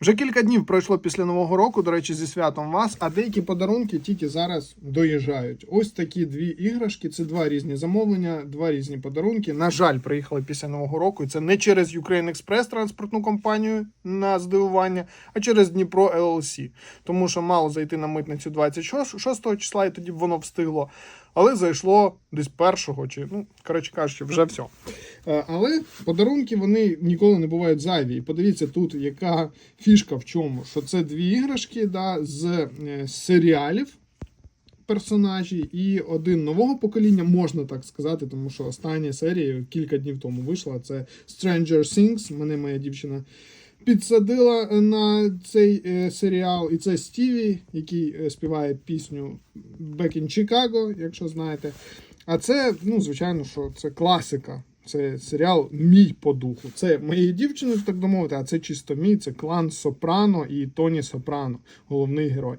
Вже кілька днів пройшло після нового року. До речі, зі святом вас. А деякі подарунки тільки зараз доїжджають. Ось такі дві іграшки. Це два різні замовлення, два різні подарунки. На жаль, приїхали після нового року. І це не через Ukraine Express транспортну компанію на здивування, а через Дніпро LLC. Тому що мало зайти на митницю 26 числа, і тоді б воно встигло. Але зайшло десь першого, чи ну коротше кажучи, вже все. Але подарунки вони ніколи не бувають зайві. І подивіться тут, яка фішка в чому, що це дві іграшки да, з е, серіалів. Персонажі і один нового покоління, можна так сказати, тому що остання серія кілька днів тому вийшла. Це Stranger Things. Мене моя дівчина підсадила на цей е, серіал. І це Стіві, який е, співає пісню Back in Chicago, якщо знаєте. А це, ну, звичайно, що це класика. Це серіал мій по духу. Це моєї дівчини, так би мовити, а це чисто мій. Це клан Сопрано і Тоні Сопрано, головний герой.